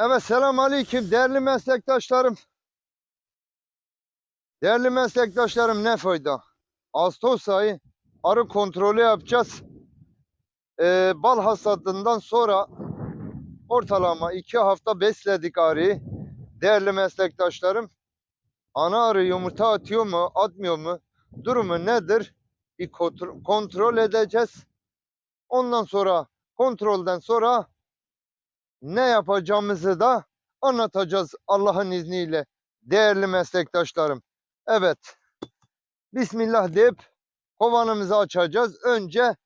Evet selam aleyküm değerli meslektaşlarım. Değerli meslektaşlarım ne fayda? Ağustos ayı arı kontrolü yapacağız. Ee, bal hasadından sonra ortalama iki hafta besledik arıyı. Değerli meslektaşlarım. Ana arı yumurta atıyor mu atmıyor mu? Durumu nedir? Bir kontrol, edeceğiz. Ondan sonra kontrolden sonra ne yapacağımızı da anlatacağız Allah'ın izniyle değerli meslektaşlarım. Evet. Bismillah deyip kovanımızı açacağız. Önce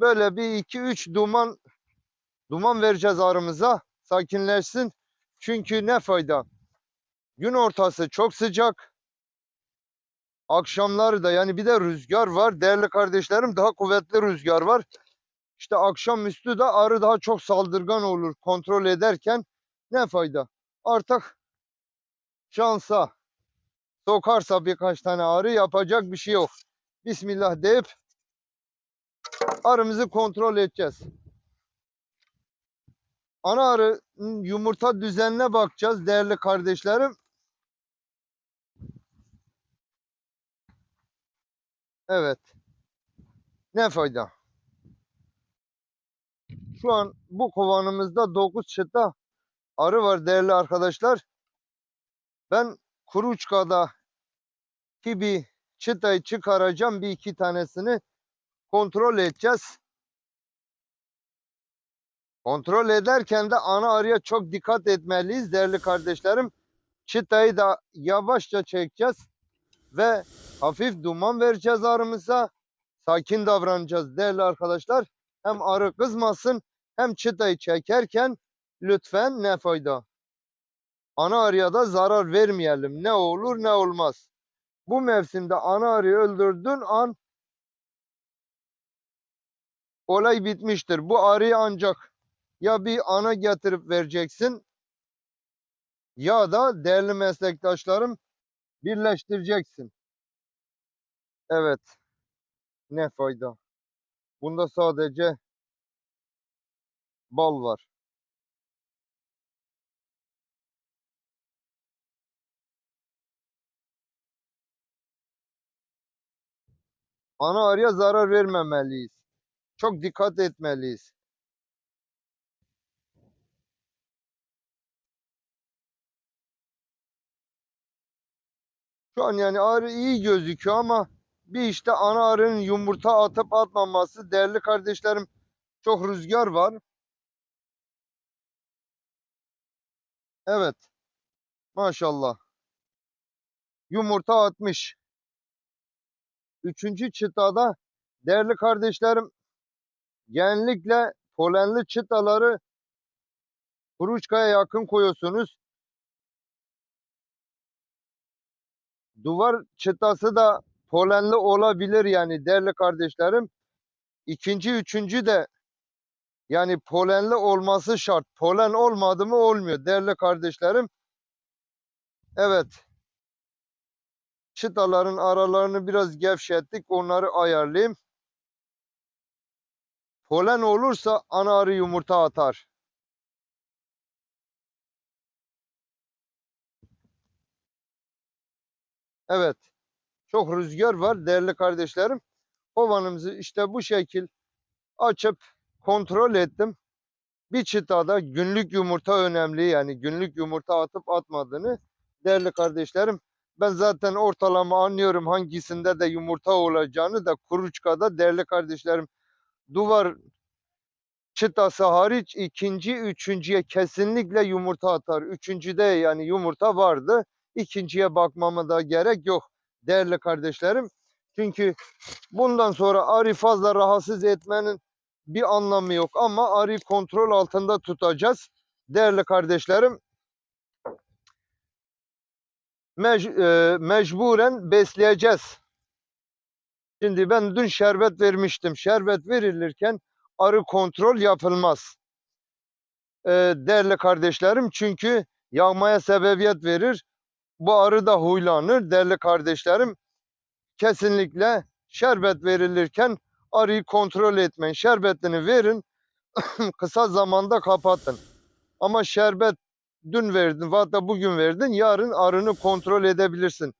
böyle bir iki üç duman duman vereceğiz arımıza. Sakinleşsin. Çünkü ne fayda? Gün ortası çok sıcak. Akşamları da yani bir de rüzgar var. Değerli kardeşlerim daha kuvvetli rüzgar var. İşte akşamüstü de arı daha çok saldırgan olur kontrol ederken ne fayda? Artık şansa sokarsa birkaç tane arı yapacak bir şey yok. Bismillah deyip arımızı kontrol edeceğiz. Ana arının yumurta düzenine bakacağız değerli kardeşlerim. Evet. Ne fayda? Şu an bu kovanımızda 9 çıta arı var değerli arkadaşlar. Ben Kuruçka'da ki bir çıtayı çıkaracağım bir iki tanesini kontrol edeceğiz. Kontrol ederken de ana arıya çok dikkat etmeliyiz değerli kardeşlerim. Çıtayı da yavaşça çekeceğiz ve hafif duman vereceğiz arımıza. Sakin davranacağız değerli arkadaşlar. Hem arı kızmasın hem çıtayı çekerken lütfen ne fayda. Ana arıya da zarar vermeyelim. Ne olur ne olmaz. Bu mevsimde ana arıyı öldürdüğün an olay bitmiştir. Bu arıyı ancak ya bir ana getirip vereceksin ya da değerli meslektaşlarım birleştireceksin. Evet. Ne fayda. Bunda sadece bal var. Ana arıya zarar vermemeliyiz. Çok dikkat etmeliyiz. Şu an yani arı iyi gözüküyor ama bir işte ana arının yumurta atıp atmaması değerli kardeşlerim çok rüzgar var. Evet. Maşallah. Yumurta atmış. Üçüncü çıtada değerli kardeşlerim genellikle polenli çıtaları kuruçkaya yakın koyuyorsunuz. Duvar çıtası da polenli olabilir yani değerli kardeşlerim. İkinci, üçüncü de yani polenli olması şart. Polen olmadı mı olmuyor değerli kardeşlerim. Evet. Çıtaların aralarını biraz gevşettik. Onları ayarlayayım. Polen olursa ana arı yumurta atar. Evet. Çok rüzgar var değerli kardeşlerim. Kovanımızı işte bu şekil açıp kontrol ettim. Bir çıtada günlük yumurta önemli yani günlük yumurta atıp atmadığını değerli kardeşlerim. Ben zaten ortalama anlıyorum hangisinde de yumurta olacağını da kuruçkada değerli kardeşlerim. Duvar çıtası hariç ikinci, üçüncüye kesinlikle yumurta atar. Üçüncüde yani yumurta vardı. İkinciye bakmama da gerek yok değerli kardeşlerim. Çünkü bundan sonra arı fazla rahatsız etmenin bir anlamı yok ama arıyı kontrol altında tutacağız. Değerli kardeşlerim mec e, mecburen besleyeceğiz. Şimdi ben dün şerbet vermiştim. Şerbet verilirken arı kontrol yapılmaz. E, değerli kardeşlerim çünkü yağmaya sebebiyet verir. Bu arı da huylanır değerli kardeşlerim. Kesinlikle şerbet verilirken arıyı kontrol etmeyin. Şerbetini verin. kısa zamanda kapatın. Ama şerbet dün verdin hatta bugün verdin yarın arını kontrol edebilirsin.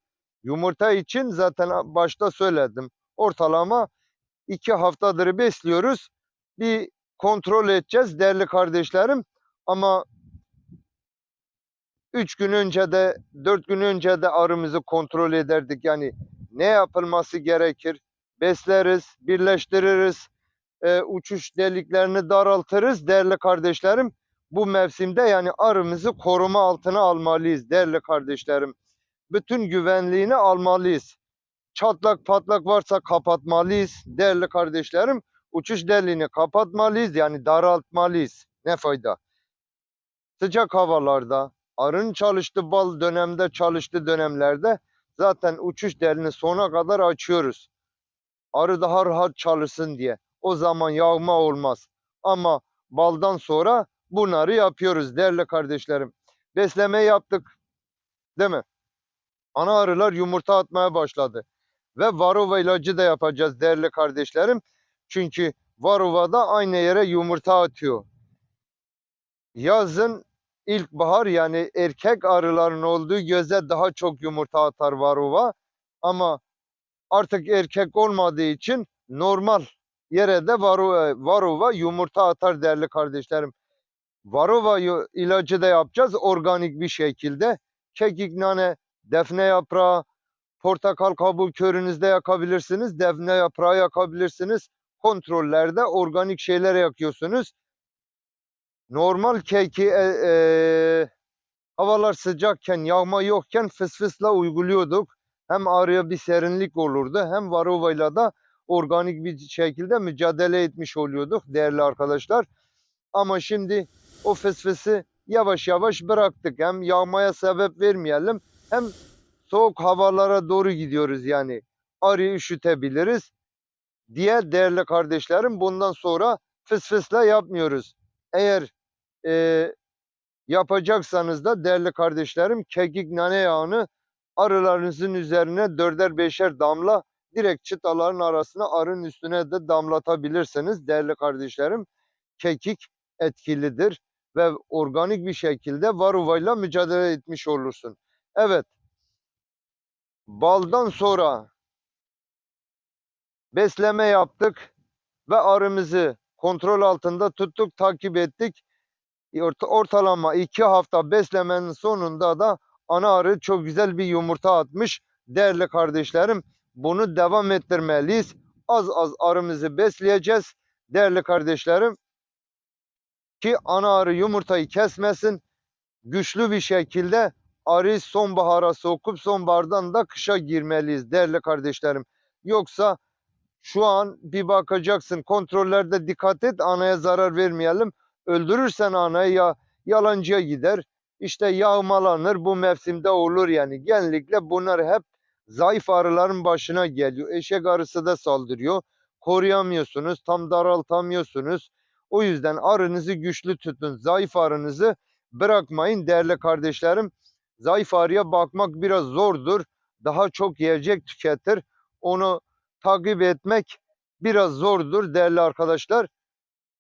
Yumurta için zaten başta söyledim. Ortalama iki haftadır besliyoruz. Bir kontrol edeceğiz değerli kardeşlerim. Ama üç gün önce de dört gün önce de arımızı kontrol ederdik. Yani ne yapılması gerekir? Besleriz, birleştiririz, e, uçuş deliklerini daraltırız değerli kardeşlerim. Bu mevsimde yani arımızı koruma altına almalıyız değerli kardeşlerim. Bütün güvenliğini almalıyız. Çatlak patlak varsa kapatmalıyız değerli kardeşlerim. Uçuş deliğini kapatmalıyız yani daraltmalıyız. Ne fayda? Sıcak havalarda, arın çalıştığı bal dönemde çalıştığı dönemlerde zaten uçuş deliğini sona kadar açıyoruz. Arı daha rahat çalışsın diye. O zaman yağma olmaz. Ama baldan sonra bunları yapıyoruz değerli kardeşlerim. Besleme yaptık. Değil mi? Ana arılar yumurta atmaya başladı. Ve varova ilacı da yapacağız değerli kardeşlerim. Çünkü varova da aynı yere yumurta atıyor. Yazın ilkbahar yani erkek arıların olduğu göze daha çok yumurta atar varova. Ama artık erkek olmadığı için normal yere de varova, varova yumurta atar değerli kardeşlerim. Varova ilacı da yapacağız organik bir şekilde. Kekik nane, defne yaprağı, portakal kabuğu körünüzde yakabilirsiniz. Defne yaprağı yakabilirsiniz. Kontrollerde organik şeyler yakıyorsunuz. Normal keki e, e, havalar sıcakken, yağma yokken fısfısla uyguluyorduk. Hem arıya bir serinlik olurdu hem varovayla da organik bir şekilde mücadele etmiş oluyorduk değerli arkadaşlar. Ama şimdi o fısfısı yavaş yavaş bıraktık. Hem yağmaya sebep vermeyelim hem soğuk havalara doğru gidiyoruz yani. Arıyı üşütebiliriz diye değerli kardeşlerim bundan sonra fısfısla yapmıyoruz. Eğer e, yapacaksanız da değerli kardeşlerim kekik nane yağını arılarınızın üzerine dörder beşer damla direkt çıtaların arasına arın üstüne de damlatabilirsiniz değerli kardeşlerim. Kekik etkilidir ve organik bir şekilde varuvayla mücadele etmiş olursun. Evet. Baldan sonra besleme yaptık ve arımızı kontrol altında tuttuk, takip ettik. Orta- Ortalama iki hafta beslemenin sonunda da ana arı çok güzel bir yumurta atmış. Değerli kardeşlerim, bunu devam ettirmeliyiz. Az az arımızı besleyeceğiz. Değerli kardeşlerim, ki ana arı yumurtayı kesmesin. Güçlü bir şekilde arıyı sonbahara sokup sonbahardan da kışa girmeliyiz değerli kardeşlerim. Yoksa şu an bir bakacaksın kontrollerde dikkat et anaya zarar vermeyelim. Öldürürsen anayı ya yalancıya gider. İşte yağmalanır bu mevsimde olur yani. Genellikle bunlar hep zayıf arıların başına geliyor. Eşek arısı da saldırıyor. Koruyamıyorsunuz, tam daraltamıyorsunuz. O yüzden arınızı güçlü tutun. Zayıf arınızı bırakmayın değerli kardeşlerim. Zayıf arıya bakmak biraz zordur. Daha çok yiyecek tüketir. Onu takip etmek biraz zordur değerli arkadaşlar.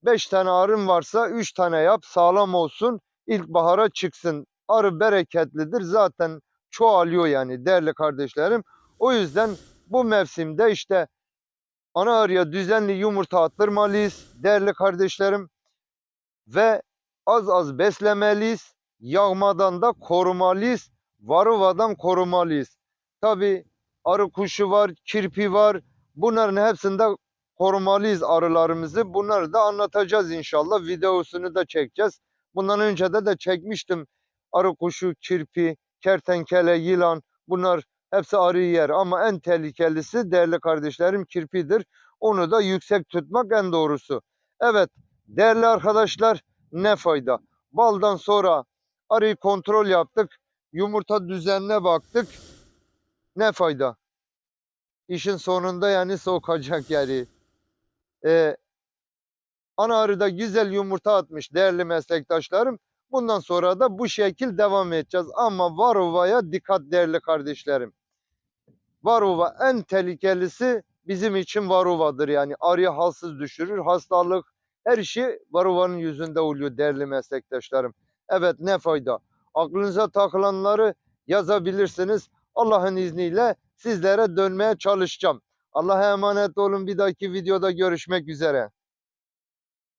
5 tane arın varsa 3 tane yap sağlam olsun. İlkbahara çıksın. Arı bereketlidir zaten çoğalıyor yani değerli kardeşlerim. O yüzden bu mevsimde işte ana arıya düzenli yumurta attırmalıyız değerli kardeşlerim. Ve az az beslemeliyiz. Yağmadan da korumalıyız. Varovadan korumalıyız. Tabi arı kuşu var, kirpi var. Bunların hepsinde korumalıyız arılarımızı. Bunları da anlatacağız inşallah. Videosunu da çekeceğiz. Bundan önce de de çekmiştim. Arı kuşu, kirpi, kertenkele, yılan bunlar hepsi arıyı yer. Ama en tehlikelisi değerli kardeşlerim kirpidir. Onu da yüksek tutmak en doğrusu. Evet değerli arkadaşlar ne fayda. Baldan sonra arıyı kontrol yaptık. Yumurta düzenine baktık. Ne fayda. İşin sonunda yani sokacak yani. Ee, ana arıda güzel yumurta atmış değerli meslektaşlarım. Bundan sonra da bu şekil devam edeceğiz. Ama Varova'ya dikkat değerli kardeşlerim. Varova en tehlikelisi bizim için Varova'dır. Yani arıyı halsız düşürür. Hastalık her şey Varova'nın yüzünde oluyor değerli meslektaşlarım. Evet ne fayda. Aklınıza takılanları yazabilirsiniz. Allah'ın izniyle sizlere dönmeye çalışacağım. Allah'a emanet olun. Bir dahaki videoda görüşmek üzere.